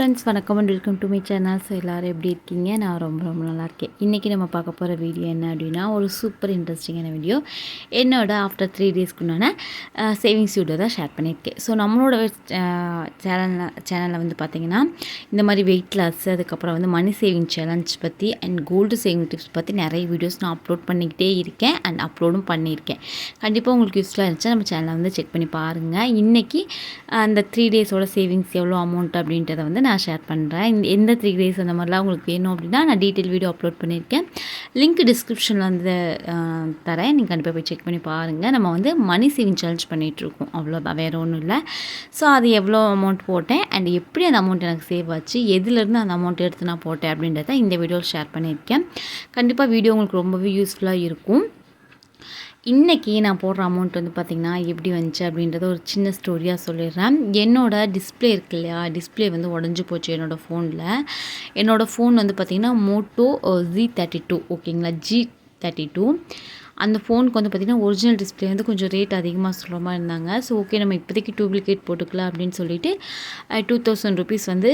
Friends வணக்கம் and welcome to my channels எல்லோரும் எப்படி இருக்கீங்க? நான் ரொம்ப ரொம்ப நல்லா இருக்கேன். இன்றைக்கி நம்ம பார்க்க போகிற வீடியோ என்ன அப்படின்னா ஒரு சூப்பர் இன்ட்ரெஸ்டிங்கான வீடியோ. என்னோட ஆஃப்டர் த்ரீ டேஸ்க்குண்டான சேவிங்ஸ் வீடியோ தான் ஷேர் பண்ணியிருக்கேன். ஸோ நம்மளோட சேனலில் சேனலில் வந்து பார்த்திங்கன்னா இந்த மாதிரி வெயிட் லாஸ் அதுக்கப்புறம் வந்து மணி சேவிங் சேலஞ்ச் பற்றி அண்ட் கோல்டு சேவிங் டிப்ஸ் பற்றி நிறைய வீடியோஸ் நான் அப்லோட் பண்ணிக்கிட்டே இருக்கேன் அண்ட் அப்லோடும் பண்ணியிருக்கேன். கண்டிப்பாக உங்களுக்கு யூஸ்ஃபுல்லாக இருந்துச்சா நம்ம சேனலை வந்து செக் பண்ணி பாருங்கள் இன்றைக்கி அந்த த்ரீ டேஸோட சேவிங்ஸ் எவ்வளோ அமௌண்ட் அப்படின்றத வந்து நான் நான் ஷேர் பண்ணுறேன் இந்த எந்த த்ரீ டேஸ் அந்த மாதிரிலாம் உங்களுக்கு வேணும் அப்படின்னா நான் டீட்டெயில் வீடியோ அப்லோட் பண்ணியிருக்கேன். லிங்க் டிஸ்கிரிப்ஷனில் வந்து தரேன். நீங்கள் கண்டிப்பாக போய் செக் பண்ணி பாருங்கள் நம்ம வந்து மணி சேவிங் சேலஞ்ச் பண்ணிகிட்ருக்கோம் அவ்வளோதான் வேறு ஒன்றும் இல்லை. ஸோ அது எவ்வளோ அமௌண்ட் போட்டேன்? அண்ட் எப்படி அந்த அமௌண்ட் எனக்கு சேவ் ஆச்சு? எதுலேருந்து அந்த அமௌண்ட் எடுத்து நான் போட்டேன் அப்படின்றத இந்த வீடியோவில் ஷேர் பண்ணியிருக்கேன். கண்டிப்பாக வீடியோ உங்களுக்கு ரொம்பவே யூஸ்ஃபுல்லாக இருக்கும். இன்றைக்கி நான் போடுற அமௌண்ட் வந்து பார்த்திங்கன்னா எப்படி வந்துச்சு அப்படின்றத ஒரு சின்ன ஸ்டோரியாக சொல்லிடுறேன். என்னோடய டிஸ்பிளே இருக்கு இல்லையா? டிஸ்பிளே வந்து உடஞ்சி போச்சு என்னோடய ஃபோனில் என்னோடய ஃபோன் வந்து பார்த்திங்கன்னா மோட்டோ ஜி தேர்ட்டி டூ ஓகேங்களா? ஜி தேர்ட்டி டூ அந்த ஃபோனுக்கு வந்து பார்த்திங்கன்னா ஒரிஜினல் டிஸ்பிளே வந்து கொஞ்சம் ரேட் அதிகமாக சொல்கிற மாதிரி இருந்தாங்க. ஸோ ஓகே நம்ம இப்போதைக்கு டூப்ளிகேட் போட்டுக்கலாம் அப்படின்னு சொல்லிட்டு டூ தௌசண்ட் ருபீஸ் வந்து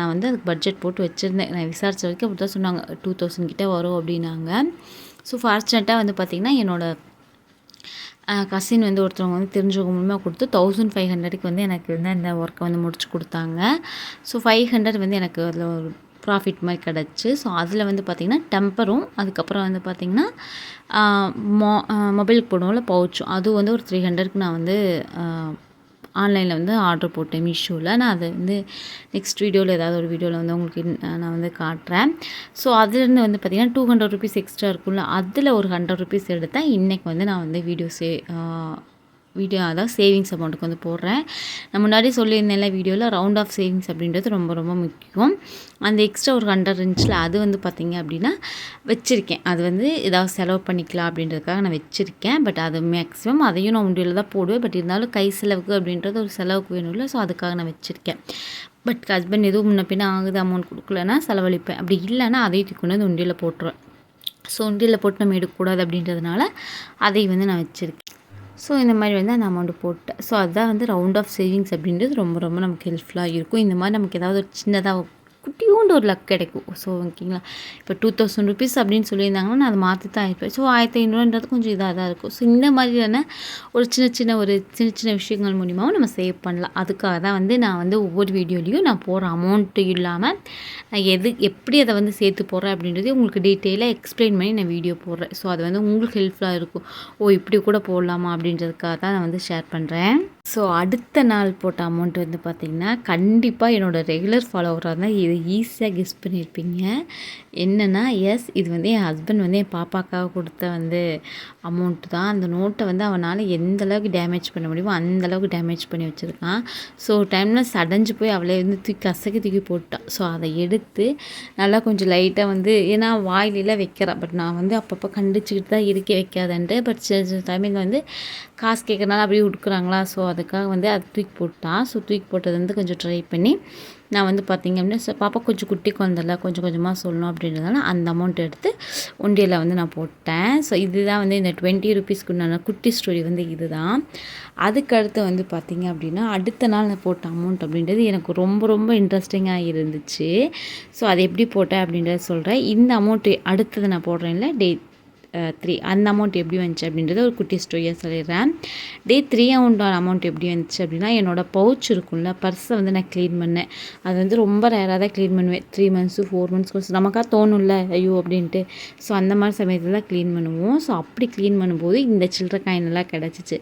நான் வந்து அதுக்கு பட்ஜெட் போட்டு வச்சுருந்தேன். நான் விசாரித்த வரைக்கும் அப்படி தான் சொன்னாங்க. டூ தௌசண்ட் கிட்டே வரும் அப்படின்னாங்க. ஸோ ஃபார்ச்சுனேட்டாக வந்து பார்த்திங்கன்னா என்னோடய கசின் வந்து ஒருத்தவங்க வந்து தெரிஞ்சவங்க மூலமாக கொடுத்து தௌசண்ட் ஃபைவ் ஹண்ட்ரடுக்கு வந்து எனக்கு வந்து அந்த ஒர்க்கை வந்து முடிச்சு கொடுத்தாங்க. ஸோ ஃபைவ் ஹண்ட்ரட் வந்து எனக்கு அதில் ஒரு ப்ராஃபிட் மாதிரி கிடச்சி. ஸோ அதில் வந்து பார்த்திங்கன்னா டெம்பரும் அதுக்கப்புறம் வந்து பார்த்திங்கன்னா மொ மொபைலுக்கு போடுவோம்ல பவுச்சும் அது வந்து ஒரு த்ரீ ஹண்ட்ரட்க்கு நான் வந்து ஆன்லைனில் வந்து ஆர்டர் போட்டேன் மீஷோவில் நான் அதை வந்து நெக்ஸ்ட் வீடியோவில் ஏதாவது ஒரு வீடியோவில் வந்து உங்களுக்கு நான் வந்து காட்டுறேன். ஸோ அதுலேருந்து வந்து பார்த்திங்கன்னா டூ ஹண்ட்ரட் ருபீஸ் எக்ஸ்ட்ரா இருக்கும்ல அதில் ஒரு ஹண்ட்ரட் ருபீஸ் எடுத்தேன். இன்றைக்கி வந்து நான் வந்து வீடியோஸே வீடியோ அதான் சேவிங்ஸ் அமௌண்ட்டுக்கு வந்து போடுறேன். நான் முன்னாடி சொல்லியிருந்தேன்ல வீடியோவில் ரவுண்ட் ஆஃப் சேவிங்ஸ் அப்படின்றது ரொம்ப ரொம்ப முக்கியம். அந்த எக்ஸ்ட்ரா ஒரு ஹண்ட்ரட் இருந்துச்சுல அது வந்து பார்த்திங்க அப்படின்னா வச்சுருக்கேன். அது வந்து ஏதாவது செலவு பண்ணிக்கலாம் அப்படின்றதுக்காக நான் வச்சுருக்கேன். பட் அது மேக்ஸிமம் அதையும் நான் உண்டியில் தான் போடுவேன். பட் இருந்தாலும் கை செலவுக்கு அப்படின்றது ஒரு செலவுக்கு வேணும்ல ஸோ அதுக்காக நான் வச்சுருக்கேன். பட் ஹஸ்பண்ட் எதுவும் முன்ன பின்ன ஆகுது அமௌண்ட் கொடுக்கலன்னா செலவழிப்பேன். அப்படி இல்லைன்னா அதையும் தூக்கி வந்து உண்டியில் போட்டுருவேன். ஸோ உண்டியில் போட்டு நம்ம எடுக்கக்கூடாது அப்படின்றதுனால அதை வந்து நான் வச்சுருக்கேன். ஸோ இந்த மாதிரி வந்து அந்த அமௌண்ட்டு போட்டேன் ஸோ அதுதான் வந்து ரவுண்ட் ஆஃப் சேவிங்ஸ் அப்படின்றது ரொம்ப ரொம்ப நமக்கு ஹெல்ப்ஃபுல்லாக இருக்கும். இந்த மாதிரி நமக்கு ஏதாவது ஒரு சின்னதாக குட்டியூண்டு ஒரு லக் கிடைக்கும். ஸோ ஓகேங்களா? இப்போ டூ தௌசண்ட் ருபீஸ் அப்படின்னு சொல்லியிருந்தாங்கன்னா நான் அதை மாற்றி தான் இருப்பேன். ஸோ ஆயிரத்தி ஐநூறுன்றது கொஞ்சம் இதாக தான் இருக்கும். ஸோ இந்த மாதிரியான ஒரு சின்ன சின்ன ஒரு சின்ன சின்ன விஷயங்கள் மூலிமாவும் நம்ம சேவ் பண்ணலாம். அதுக்காக தான் வந்து நான் வந்து ஒவ்வொரு வீடியோலையும் நான் போகிற அமௌண்ட்டு இல்லாமல் நான் எது எப்படி அதை வந்து சேர்த்து போடுறேன் அப்படின்றது உங்களுக்கு டீட்டெயிலாக எக்ஸ்பிளைன் பண்ணி நான் வீடியோ போடுறேன். ஸோ அது வந்து உங்களுக்கு ஹெல்ப்ஃபுல்லாக இருக்கும். ஓ இப்படி கூட போடலாமா அப்படின்றதுக்காக தான் நான் வந்து ஷேர் பண்ணுறேன் ஸோ அடுத்த நாள் போட்ட அமௌண்ட் வந்து பார்த்திங்கன்னா கண்டிப்பாக என்னோடய ரெகுலர் ஃபாலோவராக தான் இது ஈஸியாக கெஸ் பண்ணியிருப்பீங்க என்னென்னா எஸ் இது வந்து என் ஹஸ்பண்ட் வந்து என் பாப்பாக்காக கொடுத்த வந்து அமௌண்ட்டு தான். அந்த நோட்டை வந்து அவனால் எந்த அளவுக்கு டேமேஜ் பண்ண முடியுமோ அந்த அளவுக்கு டேமேஜ் பண்ணி வச்சுருக்கான். ஸோ டைமில் சடைஞ்சு போய் அவளே வந்து தூக்கி கசக்கி தூக்கி போட்டான் ஸோ அதை எடுத்து நல்லா கொஞ்சம் லைட்டாக வந்து ஏன்னா வாயிலெலாம் வைக்கிறான் பட் நான் வந்து அப்பப்போ கண்டிச்சுக்கிட்டு தான் இருக்க வைக்காதன்ட்டு. பட் சில டைமில் வந்து காசு கேட்குறனால அப்படியே கொடுக்குறாங்களா ஸோ அதுக்காக வந்து அது தூக்கி போட்டான் ஸோ தூக்கி போட்டது வந்து கொஞ்சம் ட்ரை பண்ணி நான் வந்து பார்த்திங்க அப்படின்னா பாப்பா கொஞ்சம் குட்டி குழந்தைல கொஞ்சம் கொஞ்சமாக சொல்லணும் அப்படி அப்படின்றதுனால அந்த அமௌண்ட் எடுத்து ஒண்டியில் வந்து நான் போட்டேன். ஸோ இதுதான் வந்து இந்த டுவெண்ட்டி ருபீஸ்க்குண்டான குட்டி ஸ்டோரி வந்து இதுதான். அதுக்கடுத்து வந்து பார்த்திங்க அப்படின்னா அடுத்த நாள் நான் போட்ட அமௌண்ட் அப்படின்றது எனக்கு ரொம்ப ரொம்ப இன்ட்ரெஸ்டிங்காக இருந்துச்சு. ஸோ அதை எப்படி போட்டேன் அப்படின்றத சொல்கிறேன் இந்த அமௌண்ட்டு அடுத்தது நான் போடுறேன்ல டே த்ரீ அந்த அமௌண்ட் எப்படி வந்துச்சு அப்படின்றத ஒரு குட்டி ஸ்டோரியாக சொல்லிடுறேன். டே த்ரீ அமௌண்ட் அமௌண்ட் எப்படி வந்துச்சு அப்படின்னா என்னோடய பவுச் இருக்கும்ல பர்ஸை வந்து நான் க்ளீன் பண்ணேன். அது வந்து ரொம்ப ரேராக தான் க்ளீன் பண்ணுவேன். த்ரீ மந்த்ஸு ஃபோர் மந்த்ஸ் நமக்காக தோணும்ல ஐயோ அப்படின்ட்டு. ஸோ அந்த மாதிரி சமயத்தில் தான் க்ளீன் பண்ணுவோம். ஸோ அப்படி க்ளீன் பண்ணும்போது இந்த சில்லற காயினெல்லாம் கிடச்சிச்சு.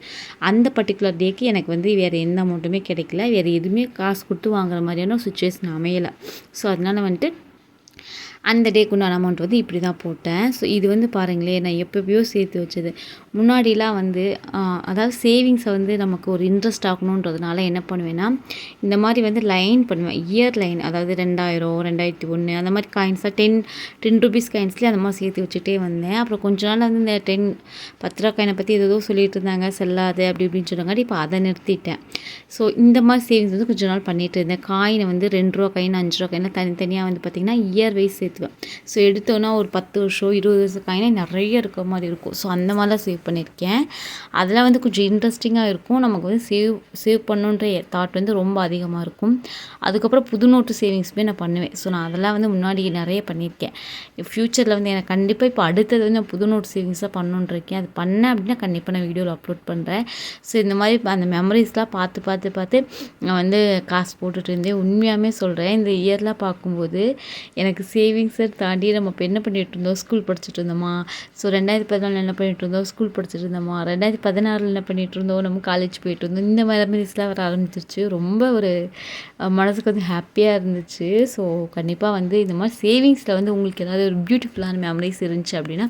அந்த பர்டிகுலர் டேக்கு எனக்கு வந்து வேறு எந்த அமௌண்ட்டுமே கிடைக்கல. வேறு எதுவுமே காசு கொடுத்து வாங்குற மாதிரியான சுச்சுவேஷன் அமையலை. ஸோ அதனால் வந்துட்டு அந்த டேக்கு உண்டான அமௌண்ட் வந்து இப்படி தான் போட்டேன். ஸோ இது வந்து பாருங்களேன் நான் எப்பப்பயோ சேர்த்து வச்சது. முன்னாடிலாம் வந்து அதாவது சேவிங்ஸை வந்து நமக்கு ஒரு இன்ட்ரெஸ்ட் ஆகணுன்றதுனால என்ன பண்ணுவேன்னா இந்த மாதிரி வந்து லைன் பண்ணுவேன். இயர் லைன் அதாவது ரெண்டாயிரம் ரெண்டாயிரத்தி ஒன்று அந்த மாதிரி காயின்ஸாக டென் டென் ருபீஸ் காயின்ஸ்லேயே அந்த மாதிரி சேர்த்து வச்சுட்டே வந்தேன். அப்புறம் கொஞ்ச நாள் வந்து இந்த டென் பத்து ரூபா காயினை பற்றி ஏதோ சொல்லிட்டு இருந்தாங்க செல்லாது அப்படி இப்படின்னு சொன்னாங்க இப்போ அதை நிறுத்திட்டேன். ஸோ இந்த மாதிரி சேவிங்ஸ் வந்து கொஞ்ச நாள் பண்ணிகிட்டு இருந்தேன். காயினை வந்து ரெண்டு ரூபா காயின் அஞ்சு ரூபா காயின் தனித்தனியாக வந்து பார்த்திங்கன்னா இயர் வைஸ் சேர்த்துவேன் ஸோ எடுத்தோன்னா ஒரு பத்து வருஷம் இருபது வருஷம் காயினா நிறைய இருக்க மாதிரி இருக்கும். ஸோ அந்த மாதிரிலாம் சேவ் பண்ணியிருக்கேன். அதெல்லாம் வந்து கொஞ்சம் இன்ட்ரெஸ்டிங்காக இருக்கும். நமக்கு வந்து சேவ் சேவ் பண்ணுன்ற தாட் வந்து ரொம்ப அதிகமாக இருக்கும். அதுக்கப்புறம் புது நோட்டு சேவிங்ஸுமே நான் பண்ணுவேன். ஸோ நான் அதெல்லாம் வந்து முன்னாடி நிறைய பண்ணியிருக்கேன். ஃப்யூச்சரில் வந்து எனக்கு கண்டிப்பாக இப்போ அடுத்தது வந்து நான் புது நோட்டு சேவிங்ஸாக பண்ணணுன்னு இருக்கேன். அது பண்ணேன் அப்படின்னா கண்டிப்பாக நான் வீடியோவில் அப்லோட் பண்ணுறேன் ஸோ இந்த மாதிரி அந்த மெமரிஸ்லாம் பார்த்து பார்த்து பார்த்து நான் வந்து காசு போட்டுட்டு இருந்தேன். உண்மையாகவே சொல்கிறேன் இந்த இயர்லாம் பார்க்கும்போது எனக்கு சேவிங்ஸை தாண்டி நம்ம இப்போ என்ன பண்ணிகிட்டு இருந்தோம்? ஸ்கூல் படிச்சுட்டு இருந்தோமா? ஸோ ரெண்டாயிரத்தி பதினாலில் என்ன பண்ணிகிட்டு இருந்தோம்? ஸ்கூல் படிச்சுட்டு இருந்தோமா? ரெண்டாயிரத்தி பதினாறில் என்ன பண்ணிகிட்டு இருந்தோம்? நம்ம காலேஜ் போயிட்டு இருந்தோம். இந்த மெமரிஸ்லாம் வர ஆரம்பிச்சிருச்சு. ரொம்ப ஒரு மனசுக்கு வந்து ஹாப்பியாக இருந்துச்சு. ஸோ கண்டிப்பாக வந்து இந்த மாதிரி சேவிங்ஸில் வந்து உங்களுக்கு ஏதாவது ஒரு பியூட்டிஃபுல்லான மெமரிஸ் இருந்துச்சு அப்படின்னா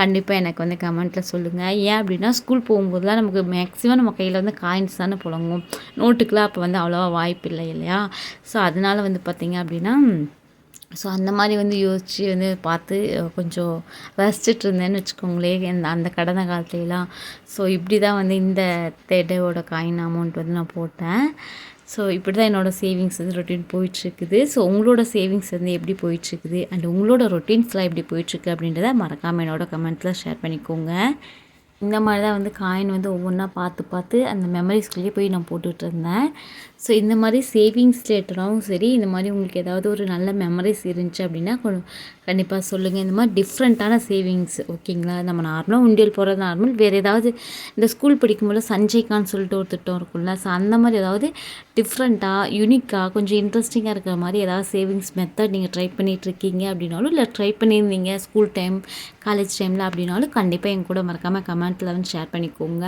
கண்டிப்பாக எனக்கு வந்து கமெண்ட்டில் சொல்லுங்கள் ஏன் அப்படின்னா ஸ்கூல் போகும்போதுலாம் நமக்கு மேக்ஸிமம் நம்ம கையில் வந்து காயின்ஸ் தானே புழங்கும். நோட்டுக்கெலாம் அப்போ வந்து அவ்வளோவா வாய்ப்பு இல்லை இல்லையா? ஸோ அதனால் வந்து பார்த்திங்க அப்படின்னா ஸோ அந்த மாதிரி வந்து யோசித்து வந்து பார்த்து கொஞ்சம் ரசிச்சுட்டு இருந்தேன்னு வச்சுக்கோங்களேன் அந்த கடந்த காலத்துலலாம். ஸோ இப்படி தான் வந்து இந்த தேடையோட காயின் அமௌண்ட் வந்து நான் போட்டேன். ஸோ இப்படி தான் என்னோடய சேவிங்ஸ் வந்து ரொட்டீன் போயிட்டுருக்குது ஸோ உங்களோட சேவிங்ஸ் வந்து எப்படி போயிட்டுருக்குது அண்ட் உங்களோட ரொட்டீன்ஸ்லாம் எப்படி போயிட்டுருக்கு அப்படின்றத மறக்காமல் என்னோடய கமெண்ட்ஸில் ஷேர் பண்ணிக்கோங்க. இந்த மாதிரி தான் வந்து காயின் வந்து ஒவ்வொன்றா பார்த்து பார்த்து அந்த மெமரிஸ்குள்ளேயே போய் நான் போட்டுட்ருந்தேன். ஸோ இந்த மாதிரி சேவிங்ஸ் ரிலேட்டடாகவும் சரி இந்த மாதிரி உங்களுக்கு ஏதாவது ஒரு நல்ல மெமரிஸ் இருந்துச்சு அப்படின்னா கண்டிப்பாக சொல்லுங்கள் இந்த மாதிரி டிஃப்ரெண்ட்டான சேவிங்ஸ் ஓகேங்களா நம்ம நார்மலாக உண்டியல் போகிறது நார்மல் வேறு ஏதாவது இந்த ஸ்கூல் படிக்கும்போது சஞ்சய்கான்னு சொல்லிட்டு ஒரு திட்டம் இருக்கும்ல. ஸோ அந்த மாதிரி ஏதாவது டிஃப்ரெண்ட்டாக யூனிக்காக கொஞ்சம் இன்ட்ரெஸ்டிங்காக இருக்கிற மாதிரி ஏதாவது சேவிங்ஸ் மெத்தட் நீங்கள் ட்ரை பண்ணிகிட்ருக்கீங்க அப்படின்னாலும் இல்லை ட்ரை பண்ணியிருந்தீங்க ஸ்கூல் டைம் காலேஜ் டைமில் அப்படின்னாலும் கண்டிப்பாக என் கூட மறக்காமல் கமெண்ட்டில் வந்து ஷேர் பண்ணிக்கோங்க.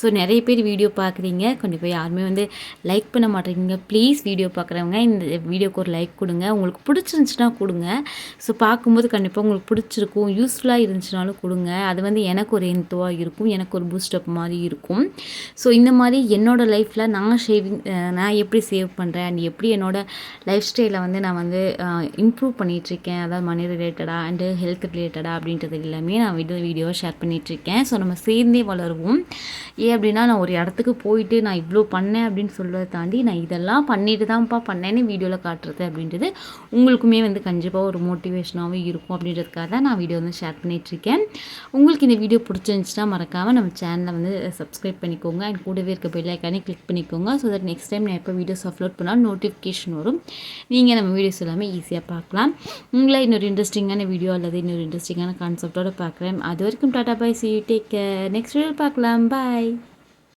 ஸோ நிறைய பேர் வீடியோ பார்க்குறீங்க. கண்டிப்பாக யாருமே வந்து லைக் பண்ண மாட்டேங்க ப்ளீஸ் வீடியோ பார்க்குறவங்க இந்த வீடியோக்கு ஒரு லைக் கொடுங்க உங்களுக்கு பிடிச்சிருந்துச்சுன்னா கொடுங்க. ஸோ பார்க்கும்போது கண்டிப்பாக உங்களுக்கு பிடிச்சிருக்கும் யூஸ்ஃபுல்லாக இருந்துச்சுனாலும் கொடுங்க. அது வந்து எனக்கு ஒரு என்த்துவாக இருக்கும் எனக்கு ஒரு பூஸ்டப் மாதிரி இருக்கும். ஸோ இந்த மாதிரி என்னோடய லைஃப்பில் நான் ஷேவிங் நான் எப்படி சேவ் பண்ணுறேன் அண்ட் எப்படி என்னோடய லைஃப் ஸ்டைலை வந்து நான் வந்து இம்ப்ரூவ் பண்ணிகிட்ருக்கேன் அதாவது மணி ரிலேட்டடாக அண்டு ஹெல்த் ரிலேட்டடாக அப்படின்றது எல்லாமே நான் வீடியோ வீடியோவை ஷேர் பண்ணிகிட்ருக்கேன் ஸோ நம்ம சேர்ந்தே வளருவோம். ஏன் அப்படின்னா நான் ஒரு இடத்துக்கு போயிட்டு நான் இவ்வளோ பண்ணேன் அப்படின்னு சொல்கிறது தாண்டி நான் இதெல்லாம் பண்ணிட்டு தான்ப்பா பண்ணேன்னு வீடியோவில் காட்டுறது அப்படின்றது உங்களுக்குமே வந்து கண்டிப்பாக ஒரு மோட்டிவேஷனாகவும் இருக்கும் அப்படின்றதுக்காக தான் நான் வீடியோ வந்து ஷேர் பண்ணிகிட்ருக்கேன் உங்களுக்கு இந்த வீடியோ பிடிச்சிருந்துச்சுன்னா மறக்காமல் நம்ம சேனலை வந்து சப்ஸ்கிரைப் பண்ணிக்கோங்க. அண்ட் கூடவே இருக்க பெல்லைக்கானே கிளிக் பண்ணிக்கோங்க. ஸோ தட் நெக்ஸ்ட் டைம் நான் எப்போ வீடியோஸ் அப்லோட் பண்ணாலும் நோட்டிஃபிகேஷன் வரும். நீங்கள் நம்ம வீடியோஸ் எல்லாமே ஈஸியாக பார்க்கலாம். உங்களை இன்னொரு இன்ட்ரெஸ்டிங்கான வீடியோ அல்லது இன்னொரு இன்ட்ரெஸ்டிங்கான கான்செப்டோட பார்க்குறேன். அது வரைக்கும் டாட்டா பாய் சி டேக் நெக்ஸ்ட் வீடியோ பார்க்கலாம். பாய்